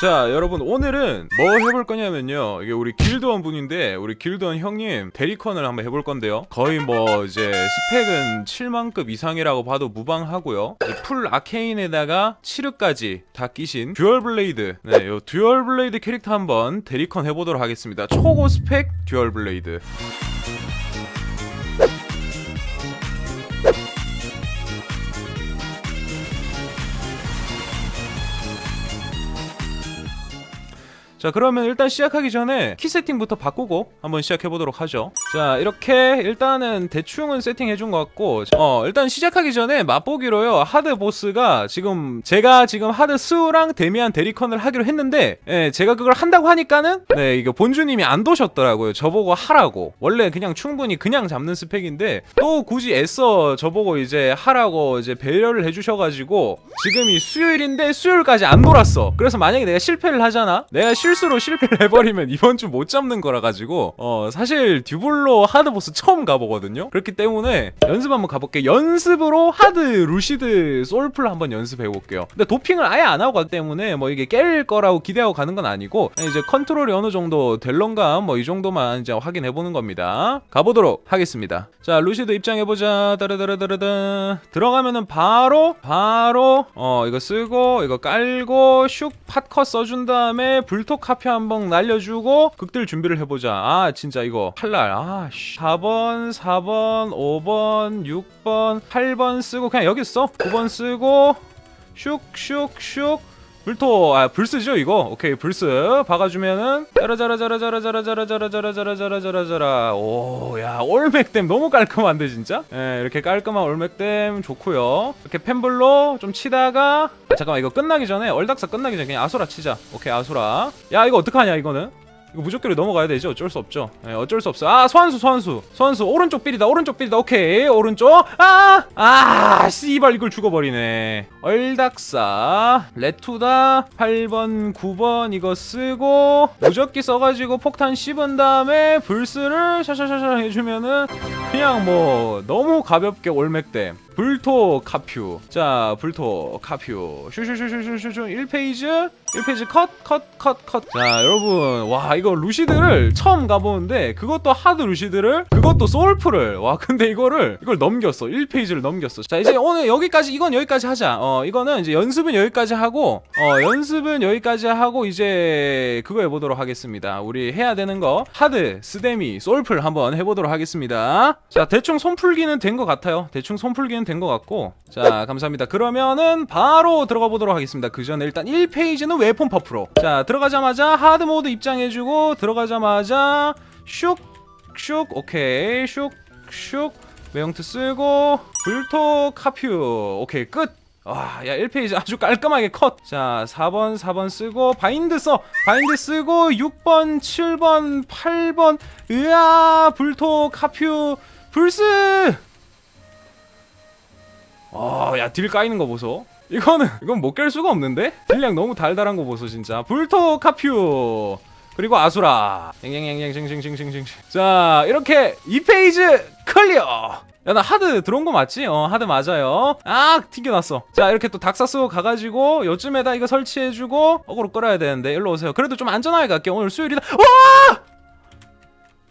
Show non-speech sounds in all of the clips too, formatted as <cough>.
자 여러분 오늘은 뭐 해볼 거냐면요. 이게 우리 길드원 분인데 우리 길드원 형님 대리컨을 한번 해볼 건데요. 거의 뭐 이제 스펙은 7만급 이상이라고 봐도 무방하고요. 이풀 아케인에다가 치르까지 다 끼신 듀얼 블레이드. 네요 듀얼 블레이드 캐릭터 한번 대리컨 해보도록 하겠습니다. 초고 스펙 듀얼 블레이드 자 그러면 일단 시작하기 전에 키 세팅부터 바꾸고 한번 시작해 보도록 하죠. 자 이렇게 일단은 대충은 세팅해 준 것 같고 어 일단 시작하기 전에 맛보기로요 하드 보스가 지금 제가 지금 하드 스우랑 데미안 대리컨을 하기로 했는데 예, 제가 그걸 한다고 하니까는 네 이거 본주님이 안 도셨더라고요. 저보고 하라고. 원래 그냥 충분히 그냥 잡는 스펙인데 또 굳이 애써 저보고 이제 하라고 이제 배려를 해주셔가지고 지금이 수요일인데 수요일까지 안 놀았어. 그래서 만약에 내가 실패를 하잖아? 내가 실 수로 실패를 <laughs> 해버리면 이번 주 못 잡는 거라 가지고 어 사실 듀블로 하드 보스 처음 가보거든요? 그렇기 때문에 연습 한번 가볼게 연습으로 하드 루시드 솔플 한번 연습해 볼게요. 근데 도핑을 아예 안 하고 가기 때문에 뭐 이게 깰 거라고 기대하고 가는 건 아니고 이제 컨트롤이 어느 정도 될런가 뭐 이 정도만 이제 확인해 보는 겁니다. 가보도록 하겠습니다. 자 루시드 입장해 보자. 따르따르따르따 들어가면은 바로 바로 어 이거 쓰고 이거 깔고 슉 팟컷 써준 다음에 불토 카페 한번 날려주고 극딜 준비를 해보자. 아 진짜 이거 칼날. 아 씨. 4번 4번 5번 6번 8번 쓰고 그냥 여기 써 9번 쓰고 슉슉슉 불토 아 불스죠 이거 오케이 불스 박아주면은 짜라짜라짜라짜라짜라짜라짜라짜라짜라짜라 오야 올맥댐 너무 깔끔한데 진짜 예 이렇게 깔끔한 올맥댐 좋고요 이렇게 펜블로 좀 치다가 아, 잠깐만 이거 끝나기 전에 얼닥사 끝나기 전에 그냥 아소라 치자 오케이 아소라 야 이거 어떡하냐 이거는 이거 무조건 넘어가야 되죠. 어쩔 수 없죠. 예, 어쩔 수 없어. 아, 소환수, 소환수. 소환수, 오른쪽 삘이다, 오른쪽 삘이다. 오케이, 오른쪽. 아! 아, 씨발, 이걸 죽어버리네. 얼닥사, 레투다, 8번, 9번, 이거 쓰고, 무적기 써가지고 폭탄 씹은 다음에, 불스를 샤샤샤샤 해주면은, 그냥 뭐, 너무 가볍게 올맥댐. 불토 카퓨. 자, 불토 카퓨. 슈슈슈슈슈슈 1페이지. 1페이지 컷, 컷, 컷, 컷. 자, 여러분. 와, 이거 루시드를 처음 가보는데, 그것도 하드 루시드를, 그것도 솔프를. 와, 근데 이거를, 이걸 넘겼어. 1페이지를 넘겼어. 자, 이제 오늘 여기까지, 이건 여기까지 하자. 어, 이거는 이제 연습은 여기까지 하고, 어, 연습은 여기까지 하고, 이제 그거 해보도록 하겠습니다. 우리 해야 되는 거, 하드, 스데미, 솔플 한번 해보도록 하겠습니다. 자, 대충 손풀기는 된 것 같아요. 대충 손풀기는 된 것 같고. 자, 감사합니다. 그러면은 바로 들어가 보도록 하겠습니다. 그 전에 일단 1페이지는 웨폰 퍼프로. 자, 들어가자마자 하드 모드 입장해주고, 들어가자마자 슉, 슉, 오케이, 슉, 슉, 외형트 쓰고, 불토 카퓨. 오케이, 끝. 와, 야, 1페이지 아주 깔끔하게 컷. 자, 4번, 4번 쓰고, 바인드 써. 바인드 쓰고, 6번, 7번, 8번. 으아, 불토, 카퓨, 불스! 아야 딜 까이는 거 보소. 이거는 이건 못 깰 수가 없는데? 딜량 너무 달달한 거 보소 진짜. 불토 카퓨. 그리고 아수라. 앵앵앵앵싱싱싱싱싱 자 이렇게 2페이지 클리어 야 나 하드 들어온 거 맞지? 어 하드 맞아요 아 튕겨났어 자 이렇게 또 닥사쓰고 가가지고 요쯤에다 이거 설치해주고 어그로 끌어야 되는데 일로 오세요 그래도 좀 안전하게 갈게요 오늘 수요일이다 와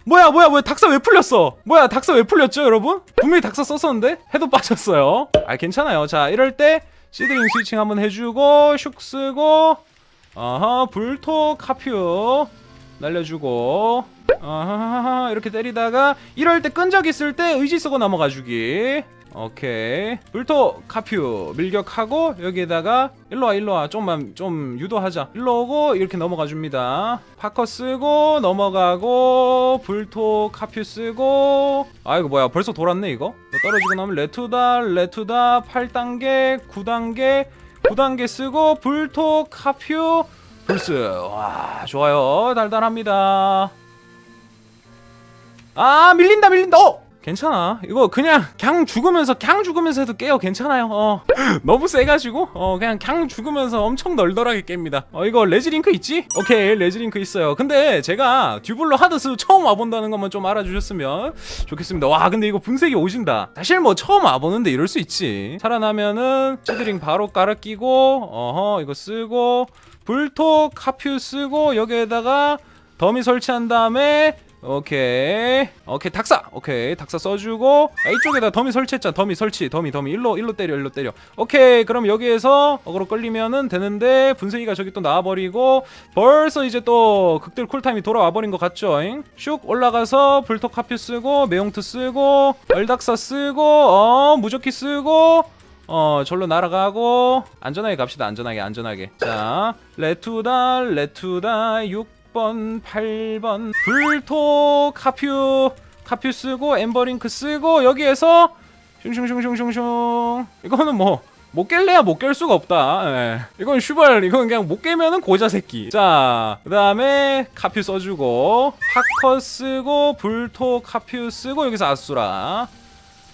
뭐야, 뭐야, 뭐야, 닥사 왜 풀렸어? 뭐야, 닥사 왜 풀렸죠, 여러분? 분명히 닥사 썼었는데? 해도 <laughs> 빠졌어요. 아, 괜찮아요. 자, 이럴 때, 시드링 스위칭 한번 해주고, 슉 쓰고, 어허, 불토 카퓨. 날려주고 아하하하 이렇게 때리다가 이럴 때 끈적 있을 때 의지 쓰고 넘어가 주기 오케이. 불토 카퓨 밀격하고 여기에다가 일로와 일로와. 좀만 좀 유도하자. 일로 오고 이렇게 넘어가 줍니다. 파커 쓰고 넘어가고 불토 카퓨 쓰고. 아이고 뭐야. 벌써 돌았네 이거? 떨어지고 나면 레투다 레투다 8단계 9단계 9단계 쓰고 불토 카퓨 불스. 와 좋아요. 달달합니다. 아 밀린다 밀린다. 어 괜찮아. 이거 그냥 그냥 죽으면서 그냥 죽으면서 해도 깨요. 괜찮아요. 어. 너무 세가지고 어 그냥 그냥 죽으면서 엄청 널널하게 깹니다. 어 이거 레즈링크 있지? 오케이 레즈링크 있어요. 근데 제가 듀블로 하드스 처음 와본다는 것만 좀 알아주셨으면 좋겠습니다. 와 근데 이거 분색이 오진다. 사실 뭐 처음 와보는데 이럴 수 있지. 살아나면은 치드링 바로 깔아 끼고 어허 이거 쓰고 불토 카퓨 쓰고 여기에다가 더미 설치한 다음에 오케이. 오케이 닥사. 오케이 닥사 써주고. 아, 이쪽에다 더미 설치했잖아. 더미 설치 더미 더미. 일로 일로 때려 일로 때려. 오케이 그럼 여기에서 어그로 끌리면은 되는데 분쇄기가 저기 또 나와버리고 벌써 이제 또 극딜 쿨타임이 돌아와 버린 것 같죠 잉? 슉 올라가서 불토 카퓨 쓰고 매용트 쓰고 얼닥사 쓰고 어 무조키 쓰고 어 절로 날아가고. 안전하게 갑시다. 안전하게 안전하게. 자 레투다 레투다 6번 8번 불토 카퓨 카퓨 쓰고 엠버링크 쓰고 여기에서 슝슝슝슝슝슝 이거는 뭐 못 깰래야 못 깰 수가 없다. 예. 이건 슈발 이건 그냥 못 깨면은 고자 새끼. 자, 그 다음에 카퓨 써주고 파커 쓰고 불토 카퓨 쓰고 여기서 아수라.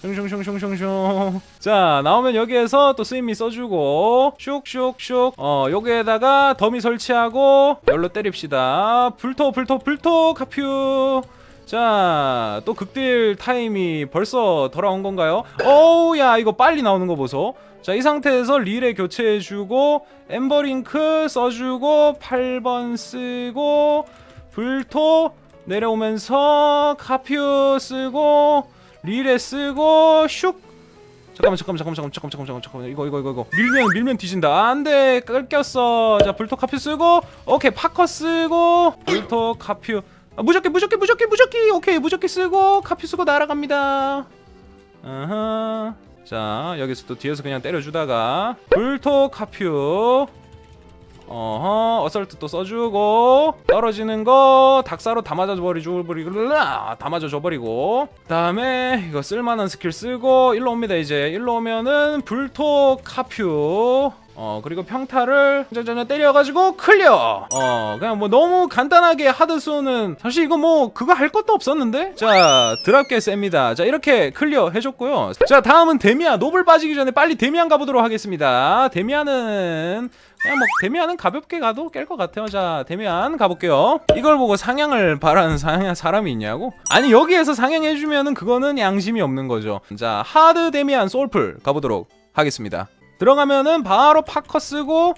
슝슝슝슝슝슝. 자 나오면 여기에서 또 스윗미 써주고 슉슉슉 어 여기에다가 더미 설치하고 열로 때립시다. 불토 불토 불토 카퓨. 자 또 극딜 타임이 벌써 돌아온 건가요? 어우 야 이거 빨리 나오는 거 보소. 자 이 상태에서 릴에 교체해주고 엠버링크 써주고 8번 쓰고 불토 내려오면서 카퓨 쓰고 릴에 쓰고 슉. 잠깐만 잠깐만 잠깐만 잠깐만 잠깐만 잠깐만 이거 이거 이거 이거. 밀면 밀면 뒤진다. 안돼. 끌꼈어. 자 불토 카퓨 쓰고. 오케이 파커 쓰고. 불토 카퓨 아, 무적기 무적기 무적기 무적기. 오케이 무적기 쓰고 카퓨 쓰고 날아갑니다. 아하. 자 여기서 또 뒤에서 그냥 때려주다가. 불토 카퓨 어허 어설트 또 써주고 떨어지는 거 닥사로 다 맞아 버리고 다 맞아 줘버리고 그 다음에 이거 쓸만한 스킬 쓰고 일로 옵니다 이제. 일로 오면은 불토 카퓨 어 그리고 평타를 전전전 때려가지고 클리어. 어 그냥 뭐 너무 간단하게 하드 수는. 사실 이거 뭐 그거 할 것도 없었는데? 자 드랍게 셉니다. 자 이렇게 클리어 해줬고요. 자 다음은 데미안 노블 빠지기 전에 빨리 데미안 가보도록 하겠습니다. 데미안은 그냥 뭐 데미안은 가볍게 가도 깰 것 같아요. 자 데미안 가볼게요. 이걸 보고 상향을 바라는 상향 사람이 있냐고? 아니 여기에서 상향해주면은 그거는 양심이 없는 거죠. 자 하드 데미안 솔플 가보도록 하겠습니다 들어가면은 바로 파커 쓰고 어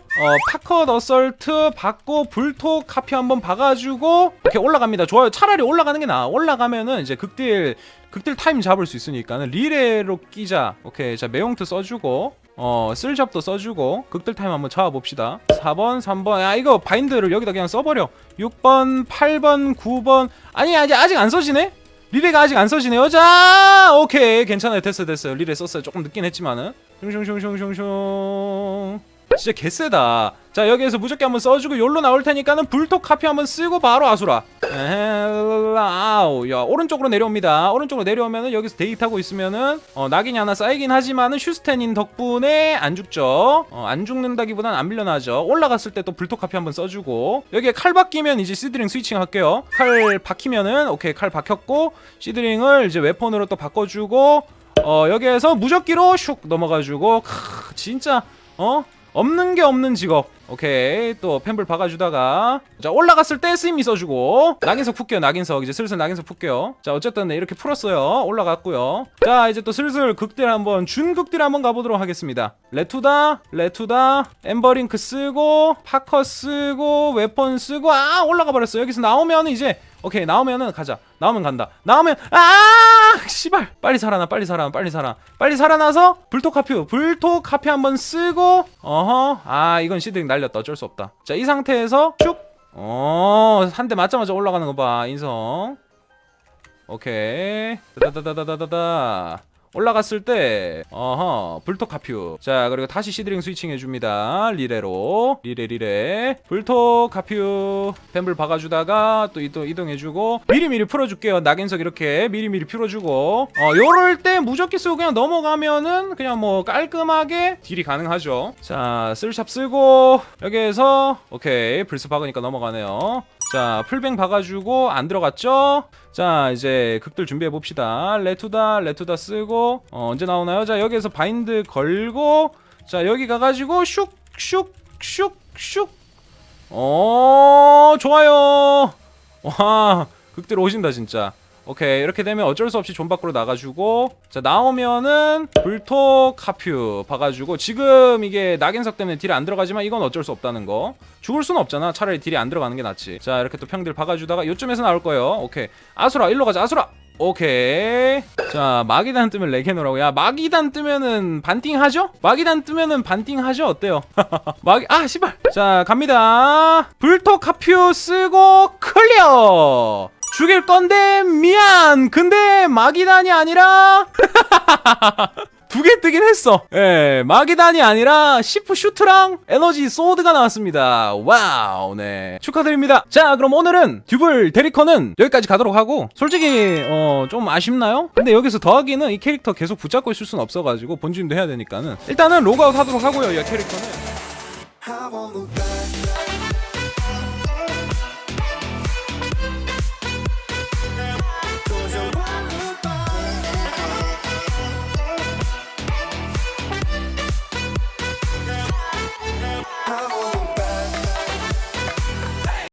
파커 어설트 받고 불토 카피 한번 박아주고 이렇게 올라갑니다. 좋아요. 차라리 올라가는 게 나아. 올라가면은 이제 극딜 극딜 타임 잡을 수 있으니까는 리레로 끼자. 오케이. 자 매용트 써주고 어 쓸잡도 써주고 극딜 타임 한번 잡아봅시다. 4번 3번. 야 이거 바인드를 여기다 그냥 써버려. 6번 8번 9번. 아니 아직 아직 안 써지네? 리레가 아직 안 써지네요. 자 오케이. 괜찮아요. 됐어요 됐어요. 리레 썼어요. 조금 늦긴 했지만은 슝슝슝슝슝슝. 진짜 개쎄다. 자 여기에서 무적기 한번 써주고 열로 나올 테니까는 불토 카피 한번 쓰고 바로 아수라. 아우. 야 오른쪽으로 내려옵니다. 오른쪽으로 내려오면은 여기서 데이트 하고 있으면은 어, 낙인이 하나 쌓이긴 하지만은 슈스텐인 덕분에 안 죽죠. 어, 안 죽는다기보단 안 밀려나죠. 올라갔을 때 또 불토 카피 한번 써주고. 여기에 칼 바뀌면 이제 시드링 스위칭 할게요. 칼 박히면은 오케이 칼 박혔고 시드링을 이제 웨폰으로 또 바꿔주고 어 여기에서 무적기로 슉 넘어가지고 크, 진짜 어? 없는 게 없는 직업. 오케이. 또 펜불 박아주다가. 자 올라갔을 때 스임이 써주고. 낙인석 풀게요 낙인석. 이제 슬슬 낙인석 풀게요. 자 어쨌든 네, 이렇게 풀었어요. 올라갔고요. 자 이제 또 슬슬 극딜 한번 준극딜 한번 가보도록 하겠습니다. 레투다 레투다. 엠버링크 쓰고 파커 쓰고 웨폰 쓰고 아 올라가 버렸어 여기서 나오면 이제 오케이 나오면은 가자. 나오면 간다. 나오면 아! 씨발! 빨리 살아나 빨리 살아나 빨리 살아 빨리 살아나서 불토 카피 불토 카피 한번 쓰고 어허. 아 이건 시드링 날렸다. 어쩔 수 없다. 자 이 상태에서 쭉어한 대 맞자마자 올라가는 거봐 인성. 오케이. 다다다다다다다 올라갔을 때 어허 불토 카퓨. 자 그리고 다시 시드링 스위칭 해줍니다. 리레로. 리레 리레. 불토 카퓨. 펜불 박아주다가 또 이동, 이동해주고 미리미리 풀어줄게요. 낙인석 이렇게 미리미리 풀어주고. 어 요럴 때 무적기 쓰고 그냥 넘어가면은 그냥 뭐 깔끔하게 딜이 가능하죠. 자 쓸샵 쓰고 여기에서 오케이 불스 박으니까 넘어가네요 자 풀뱅 박아주고 안 들어갔죠? 자 이제 극들 준비해 봅시다. 레투다 레투다 쓰고 어, 언제 나오나요? 자 여기에서 바인드 걸고 자 여기 가가지고 슉슉슉슉. 어 좋아요. 와 극들 오신다 진짜 오케이 이렇게 되면 어쩔 수 없이 존 밖으로 나가주고 자 나오면은 불토 카퓨 봐가지고 지금 이게 낙인석 때문에 딜이 안 들어가지만 이건 어쩔 수 없다는 거. 죽을 수는 없잖아. 차라리 딜이 안 들어가는 게 낫지. 자 이렇게 또 평딜 봐가주다가 요쯤에서 나올 거예요. 오케이. 아수라 일로 가자 아수라! 오케이. 자 마기단 뜨면 레게노라고. 야 마기단 뜨면은 반띵 하죠? 마기단 뜨면은 반띵 하죠? 어때요? <laughs> 마기 아 씨발! 자 갑니다. 불토 카퓨 쓰고 클리어 죽일 건데 미안 근데 마기단이 아니라 <laughs> 두 개 뜨긴 했어. 예, 마기단이 아니라 시프 슈트랑 에너지 소드가 나왔습니다. 와우, 네. 축하드립니다. 자, 그럼 오늘은 듀블 데리커는 여기까지 가도록 하고, 솔직히, 어, 좀 아쉽나요? 근데 여기서 더하기는 이 캐릭터 계속 붙잡고 있을 순 없어가지고, 본진도 해야 되니까는. 일단은 로그아웃 하도록 하고요, 이 캐릭터는.